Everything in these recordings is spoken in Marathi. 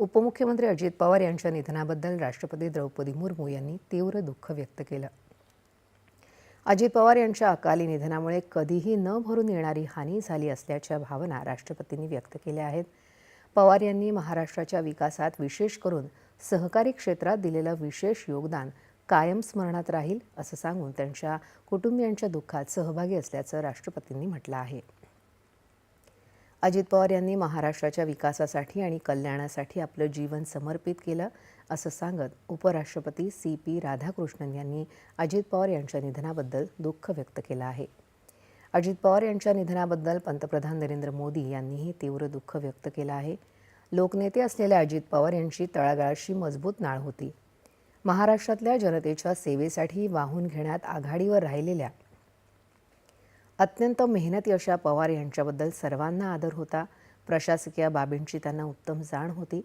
उपमुख्यमंत्री अजित पवार यांच्या निधनाबद्दल राष्ट्रपती द्रौपदी मुर्मू यांनी तीव्र दुःख व्यक्त केलं. अजित पवार यांच्या अकाली निधनामुळे कधीही न भरून येणारी हानी झाली असल्याच्या भावना राष्ट्रपतींनी व्यक्त केल्या आहेत. पवार यांनी महाराष्ट्राच्या विकासात विशेष करून सहकारी क्षेत्रात दिलेलं विशेष योगदान कायम स्मरणात राहील असं सांगून त्यांच्या कुटुंबियांच्या दुःखात सहभागी असल्याचं राष्ट्रपतींनी म्हटलं आहे. अजित पवार यांनी महाराष्ट्राच्या विकासासाठी आणि कल्याणासाठी आपलं जीवन समर्पित केलं असं सांगत उपराष्ट्रपती सी पी राधाकृष्णन यांनी अजित पवार यांच्या निधनाबद्दल दुःख व्यक्त केलं आहे. अजित पवार यांच्या निधनाबद्दल पंतप्रधान नरेंद्र मोदी यांनीही तीव्र दुःख व्यक्त केलं आहे. लोकनेते असलेल्या अजित पवार यांची तळागाळाशी मजबूत नाळ होती. महाराष्ट्रातल्या जनतेच्या सेवेसाठी वाहून घेण्यात आघाडीवर राहिलेल्या अत्यंत मेहनती अशा पवार यांच्याबद्दल सर्वांना आदर होता. प्रशासकीय बाबींची त्यांना उत्तम जाण होती.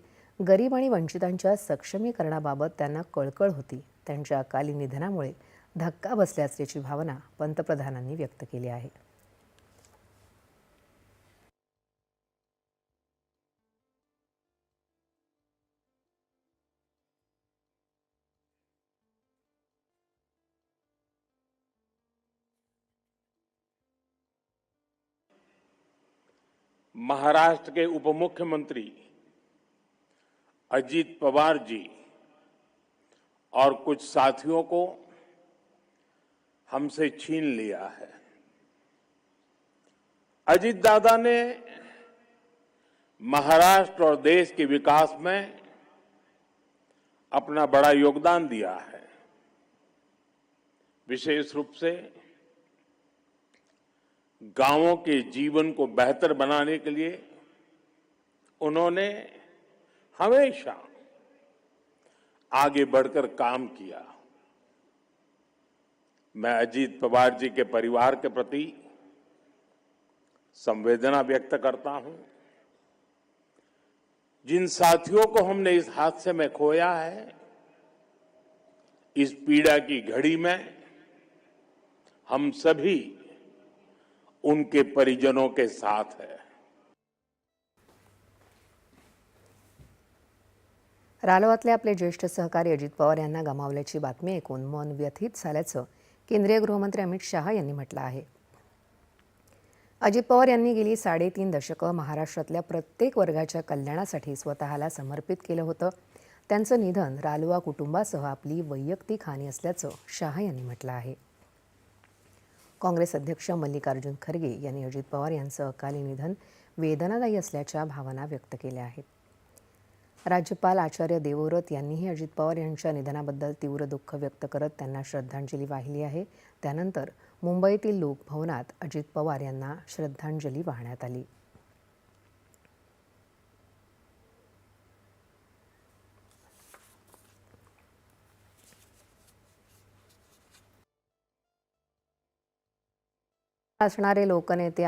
गरीब आणि वंचितांच्या सक्षमीकरणाबाबत त्यांना कळकळ होती. त्यांच्या अकाली निधनामुळे धक्का बसल्याची भावना पंतप्रधानांनी व्यक्त केली आहे. महाराष्ट्र के उप मुख्यमंत्री अजीत पवार जी और कुछ साथियों को हमसे छीन लिया है। अजीत दादा ने महाराष्ट्र और देश के विकास में अपना बड़ा योगदान दिया है। विशेष रूप से गाँवों के जीवन को बेहतर बनाने के लिए उन्होंने हमेशा आगे बढ़कर काम किया। मैं अजीत पवार जी के परिवार के प्रति संवेदना व्यक्त करता हूँ। जिन साथियों को हमने इस हादसे में खोया है, इस पीड़ा की घड़ी में हम सभी उनके परिजनों के साथ है। रालोआतले आपले ज्येष्ठ सहकारी अजित पवार यांना गमावल्याची बातमी ऐकून मन व्यथित झाल्याचं केंद्रीय गृहमंत्री अमित शहा यांनी म्हटलं आहे. अजित पवार यांनी गेली साडेतीन दशकं महाराष्ट्रातल्या प्रत्येक वर्गाच्या कल्याणासाठी स्वतःला समर्पित केलं होतं. त्यांचं निधन रालोआ कुटुंबासह आपली वैयक्तिक हानी असल्याचं शहा यांनी म्हटलं आहे. काँग्रेस अध्यक्ष मल्लिकार्जुन खरगे यांनी अजित पवार यांचं अकाली निधन वेदनादायी असल्याच्या भावना व्यक्त केल्या आहेत. राज्यपाल आचार्य देवव्रत यांनीही अजित पवार यांच्या निधनाबद्दल तीव्र दुःख व्यक्त करत त्यांना श्रद्धांजली वाहिली आहे. त्यानंतर मुंबईतील लोकभवनात अजित पवार यांना श्रद्धांजली वाहण्यात आली. असणारे लोकनेते